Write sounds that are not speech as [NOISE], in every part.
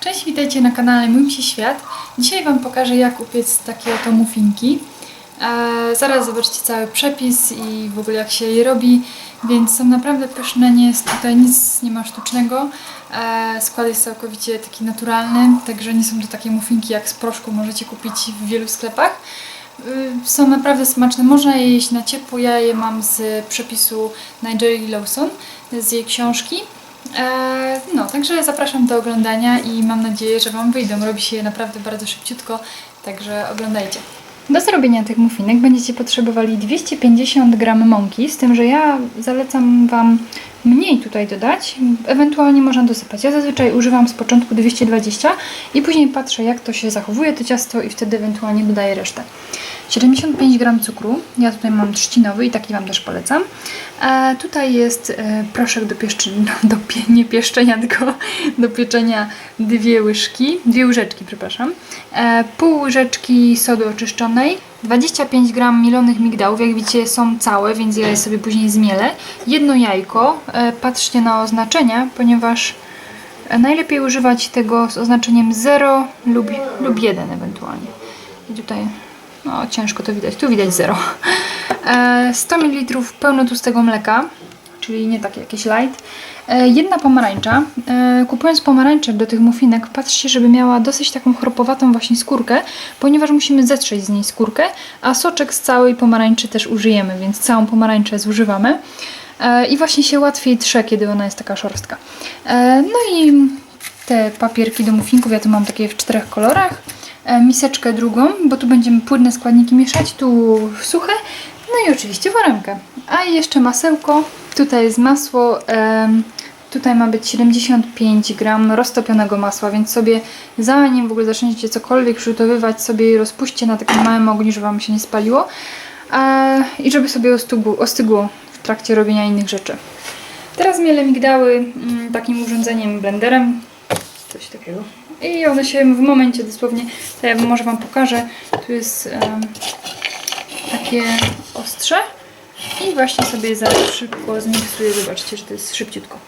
Cześć, witajcie na kanale Mój się Świat. Dzisiaj Wam pokażę jak upiec takie oto muffinki. E, zaraz zobaczycie cały przepis i w ogóle jak się je robi, więc są naprawdę pyszne, nie jest tutaj nic, nie ma sztucznego. E, skład jest całkowicie taki naturalny, także nie są to takie muffinki jak z proszku możecie kupić w wielu sklepach. Y, Są naprawdę smaczne, można je jeść na ciepło. Ja je mam z przepisu Nigeli Lawson, z jej książki. E, No, także zapraszam do oglądania i mam nadzieję, że Wam wyjdą. Robi się je naprawdę bardzo szybciutko, także oglądajcie. Do zrobienia tych muffinek będziecie potrzebowali 250 g mąki, z tym, że ja zalecam Wam mniej tutaj dodać, ewentualnie można dosypać. Ja zazwyczaj używam z początku 220 i później patrzę jak to się zachowuje to ciasto i wtedy ewentualnie dodaję resztę. 75 g cukru, ja tutaj mam trzcinowy i taki Wam też polecam. E, tutaj jest e, proszek do pieszczenia, [LAUGHS] do pie, nie pieszczenia, tylko do pieczenia dwie łyżki, dwie łyżeczki, przepraszam. E, pół łyżeczki sody oczyszczonej, 25 g mielonych migdałów, jak widzicie są całe, więc ja je sobie później zmielę. Jedno jajko, e, patrzcie na oznaczenia, ponieważ e, najlepiej używać tego z oznaczeniem 0 lub, lub 1 ewentualnie. I tutaj, no ciężko to widać, tu widać 0. E, 100 ml pełnotłustego mleka, czyli nie takie jakieś light. E, Jedna pomarańcza. E, Kupując pomarańczę do tych muffinek, patrzcie, żeby miała dosyć taką chropowatą właśnie skórkę, ponieważ musimy zetrzeć z niej skórkę, a soczek z całej pomarańczy też użyjemy, więc całą pomarańczę zużywamy. E, I właśnie się łatwiej trze, kiedy ona jest taka szorstka. E, No i te papierki do muffinków, ja tu mam takie w czterech kolorach. E, Miseczkę drugą, bo tu będziemy płynne składniki mieszać, tu suche. No i oczywiście foremkę. A jeszcze masełko. Tutaj jest masło. Tutaj ma być 75 gram roztopionego masła, więc sobie zanim w ogóle zaczniecie cokolwiek przygotowywać, sobie je rozpuśćcie na takim małym ogniu, żeby Wam się nie spaliło. E, I żeby sobie ostygło, ostygło w trakcie robienia innych rzeczy. Teraz mielę migdały mm, takim urządzeniem, blenderem, coś takiego. I one się w momencie dosłownie, to ja może Wam pokażę, tu jest em, takie ostrze i właśnie sobie za szybko zmiksuję, zobaczcie, że to jest szybciutko.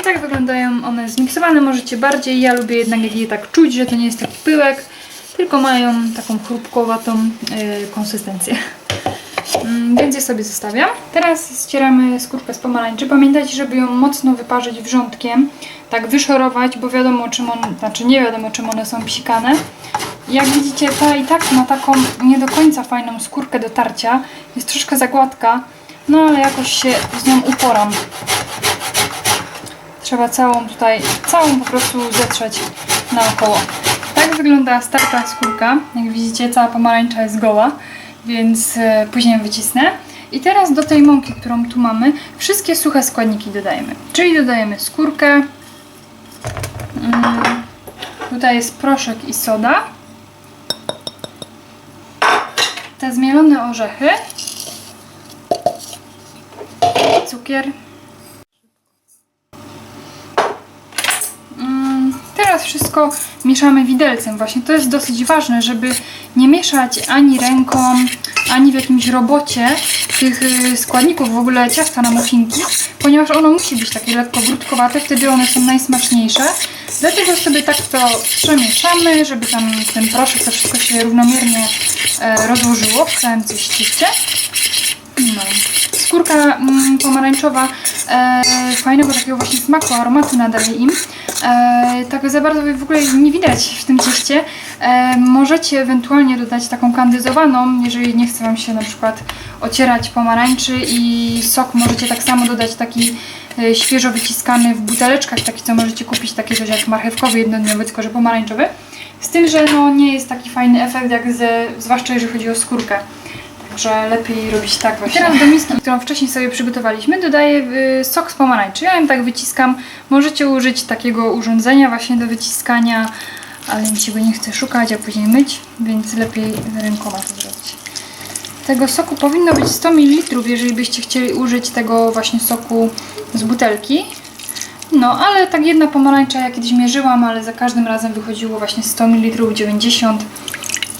I tak wyglądają one zmiksowane. Możecie bardziej. Ja lubię jednak jak je tak czuć, że to nie jest taki pyłek, tylko mają taką chrupkowatą yy, konsystencję. Mm, Więc je sobie zostawiam. Teraz ścieramy skórkę z pomarańczy. Pamiętajcie, żeby ją mocno wyparzyć wrzątkiem, tak wyszorować, bo wiadomo czym on, znaczy nie wiadomo czym one są psikane. Jak widzicie, ta i tak ma taką nie do końca fajną skórkę do tarcia. Jest troszkę za gładka, no ale jakoś się z nią uporam. Trzeba całą tutaj, całą po prostu zetrzeć naokoło. Tak wygląda starta skórka. Jak widzicie, cała pomarańcza jest goła, więc e, później ją wycisnę. I teraz do tej mąki, którą tu mamy, wszystkie suche składniki dodajemy. Czyli dodajemy skórkę, mm, tutaj jest proszek i soda, te zmielone orzechy, cukier, Teraz wszystko mieszamy widelcem. Właśnie to jest dosyć ważne, żeby nie mieszać ani ręką, ani w jakimś robocie tych y, składników w ogóle ciasta na muffinki, ponieważ ono musi być takie lekko grudkowate, wtedy one są najsmaczniejsze. Dlatego sobie tak to przemieszamy, żeby tam ten proszek, to wszystko się równomiernie e, rozłożyło w całym coś. No. Skórka mm, pomarańczowa e, fajnego takiego właśnie smaku, aromatu nadaje im. E, tak za bardzo w ogóle nie widać w tym cieście. E, możecie ewentualnie dodać taką kandyzowaną, jeżeli nie chce Wam się na przykład ocierać pomarańczy i sok możecie tak samo dodać taki e, świeżo wyciskany w buteleczkach, taki co możecie kupić, takie coś jak marchewkowy jednodniowy, tylko że pomarańczowy. Z tym, że no, nie jest taki fajny efekt, jak ze, zwłaszcza jeżeli chodzi o skórkę. Także lepiej robić tak właśnie. Teraz do miski, którą wcześniej sobie przygotowaliśmy, dodaję y, sok z pomarańczy. Ja ją tak wyciskam. Możecie użyć takiego urządzenia właśnie do wyciskania, ale mi się go nie chce szukać, a później myć, więc lepiej rękoma to zrobić. Tego soku powinno być 100 ml, jeżeli byście chcieli użyć tego właśnie soku z butelki. No, ale tak jedna pomarańcza ja kiedyś mierzyłam, ale za każdym razem wychodziło właśnie 100 ml, 90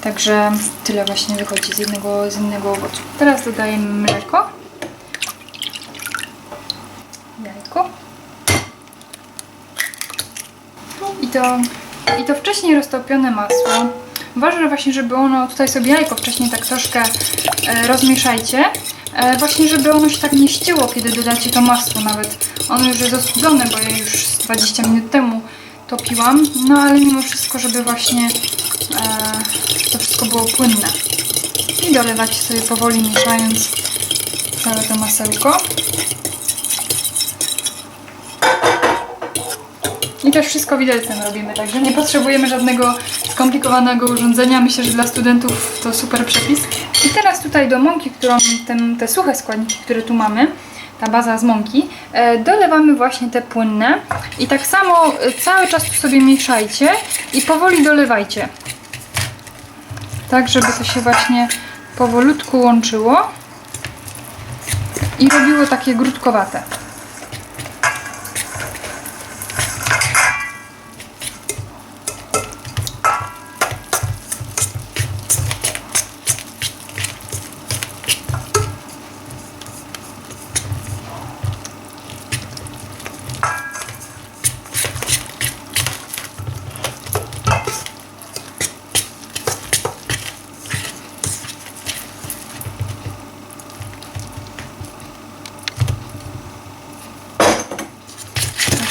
Także tyle właśnie wychodzi z jednego, z innego owocu. Teraz dodajemy mleko. Jajko. I to, I to wcześniej roztopione masło. Ważne właśnie, żeby ono, tutaj sobie jajko wcześniej tak troszkę e, rozmieszajcie. E, właśnie, żeby ono się tak nie ścięło, kiedy dodacie to masło nawet. Ono już jest ostudzone, bo ja już z 20 minut temu topiłam. No ale mimo wszystko, żeby właśnie to wszystko było płynne. I dolewacie sobie powoli mieszając całe to masełko. I też wszystko widelcem robimy, także nie potrzebujemy żadnego skomplikowanego urządzenia. Myślę, że dla studentów to super przepis. I teraz tutaj do mąki, którą ten, te suche składniki, które tu mamy, ta baza z mąki, e, dolewamy właśnie te płynne. I tak samo e, cały czas tu sobie mieszajcie i powoli dolewajcie. Tak, żeby to się właśnie powolutku łączyło i robiło takie grudkowate.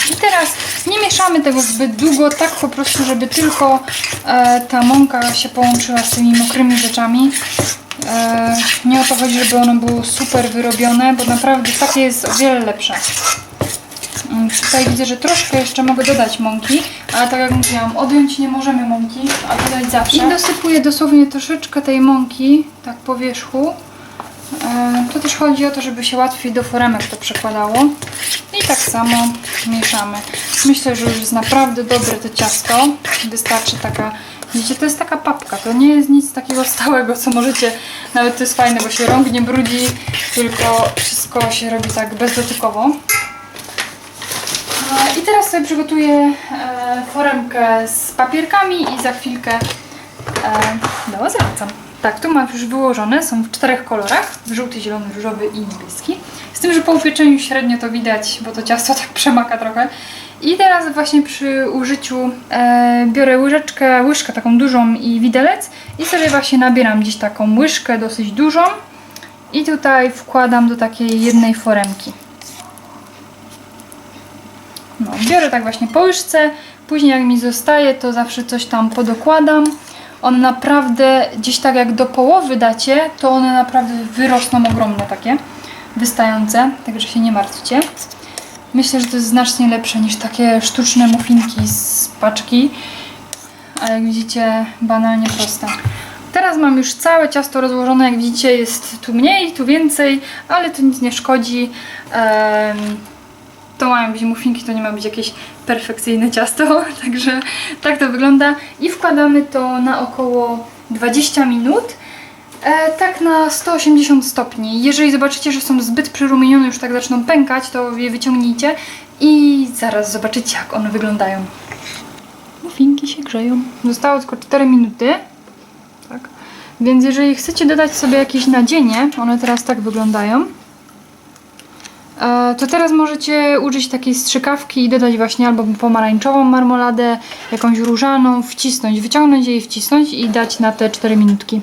I teraz nie mieszamy tego zbyt długo, tak po prostu, żeby tylko e, ta mąka się połączyła z tymi mokrymi rzeczami. E, nie o to chodzi, żeby ono było super wyrobione, bo naprawdę takie jest o wiele lepsze. Mm, Tutaj widzę, że troszkę jeszcze mogę dodać mąki, ale tak jak mówiłam, odjąć nie możemy mąki, a dodać zawsze. I dosypuję dosłownie troszeczkę tej mąki, tak po wierzchu. E, To też chodzi o to, żeby się łatwiej do foremek to przekładało. I tak samo mieszamy. Myślę, że już jest naprawdę dobre to ciasto. Wystarczy taka, widzicie, to jest taka papka. To nie jest nic takiego stałego, co możecie, nawet to jest fajne, bo się rąk nie brudzi, tylko wszystko się robi tak bezdotykowo. E, I teraz sobie przygotuję e, foremkę z papierkami i za chwilkę e, no, zawracam. Tak, tu mam już wyłożone, są w czterech kolorach, żółty, zielony, różowy i niebieski. Z tym, że po upieczeniu średnio to widać, bo to ciasto [LAUGHS] tak przemaka trochę. I teraz właśnie przy użyciu e, biorę łyżeczkę, łyżkę taką dużą i widelec i sobie właśnie nabieram gdzieś taką łyżkę dosyć dużą i tutaj wkładam do takiej jednej foremki. No, biorę tak właśnie po łyżce, później jak mi zostaje, to zawsze coś tam podokładam. One naprawdę, gdzieś tak jak do połowy dacie, to one naprawdę wyrosną ogromne takie, wystające, także się nie martwcie. Myślę, że to jest znacznie lepsze niż takie sztuczne muffinki z paczki, a jak widzicie, banalnie proste. Teraz mam już całe ciasto rozłożone, jak widzicie jest tu mniej, tu więcej, ale to nic nie szkodzi. To mają być muffinki, to nie ma być jakieś perfekcyjne ciasto, [LAUGHS] także tak to wygląda. I wkładamy to na około 20 minut, e, tak na 180 stopni. Jeżeli zobaczycie, że są zbyt przyrumienione, już tak zaczną pękać, to je wyciągnijcie i zaraz zobaczycie, jak one wyglądają. Muffinki się grzeją. Zostało tylko 4 minuty. Tak. Więc jeżeli chcecie dodać sobie jakieś nadzienie, one teraz tak wyglądają. E, To teraz możecie użyć takiej strzykawki i dodać właśnie albo pomarańczową marmoladę, jakąś różaną, wcisnąć, wyciągnąć jej, wcisnąć i dać na te 4 minutki.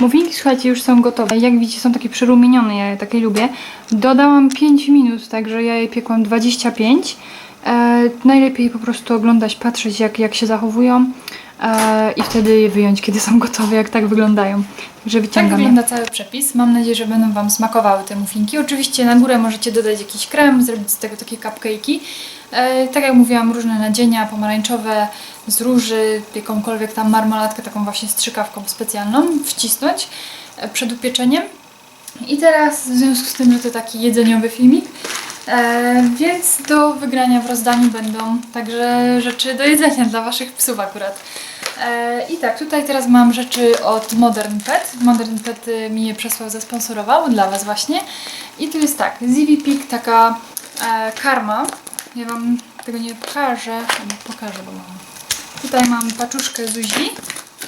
Muffinki, słuchajcie, już są gotowe. Jak widzicie, są takie przerumienione, ja je takie lubię. Dodałam 5 minut, także ja je piekłam 25. E, najlepiej po prostu oglądać, patrzeć jak, jak się zachowują e, i wtedy je wyjąć, kiedy są gotowe, jak tak wyglądają. Także Tak wyciągam je. wygląda cały przepis. Mam nadzieję, że będą Wam smakowały te muffinki. Oczywiście na górę możecie dodać jakiś krem, zrobić z tego takie cupcake'i. E, tak jak mówiłam, różne nadzienia pomarańczowe, z róży, jakąkolwiek tam marmoladkę, taką właśnie strzykawką specjalną, wcisnąć e, przed upieczeniem. I teraz, w związku z tym, że to taki jedzeniowy filmik, e, więc do wygrania w rozdaniu będą także rzeczy do jedzenia dla Waszych psów akurat. E, I tak, tutaj teraz mam rzeczy od Modern Pet. Modern Pet y, mi je przesłał, zasponsorował dla Was właśnie. I tu jest tak, Zivi Pig, taka e, karma. Ja Wam tego nie pokażę, pokażę, bo mam. Tutaj mam paczuszkę Zuzi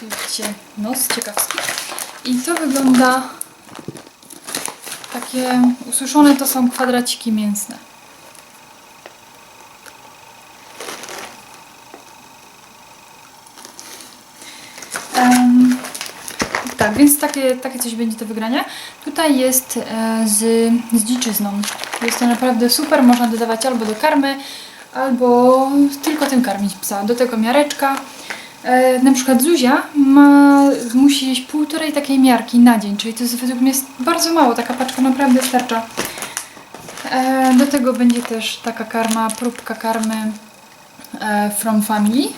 widzicie nos ciekawski. I to wygląda takie ususzone to są kwadraciki mięsne. Em, tak, więc takie, takie coś będzie do wygrania. Tutaj jest e, z, z dziczyzną. Jest to naprawdę super, można dodawać albo do karmy, albo tylko tym karmić psa. Do tego miareczka. E, na przykład Zuzia ma, musi jeść półtorej takiej miarki na dzień, czyli to jest według mnie bardzo mało, taka paczka naprawdę starcza. E, do tego będzie też taka karma, próbka karmy e, From Family.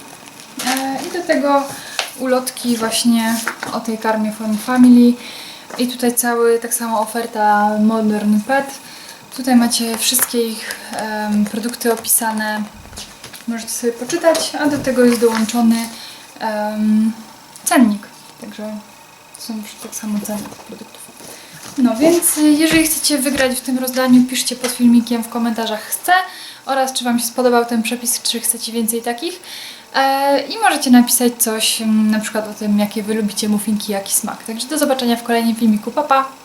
I do tego ulotki właśnie o tej karmie From Family. I tutaj cały, tak samo oferta Modern Pet. Tutaj macie wszystkie ich em, produkty opisane. Możecie sobie poczytać, a do tego jest dołączony em, cennik. Także są już tak samo ceny produktów. No więc jeżeli chcecie wygrać w tym rozdaniu, piszcie pod filmikiem w komentarzach chcę oraz czy Wam się spodobał ten przepis, czy chcecie więcej takich. E, I możecie napisać coś na przykład o tym, jakie Wy lubicie muffinki, jaki smak. Także do zobaczenia w kolejnym filmiku. Pa, pa!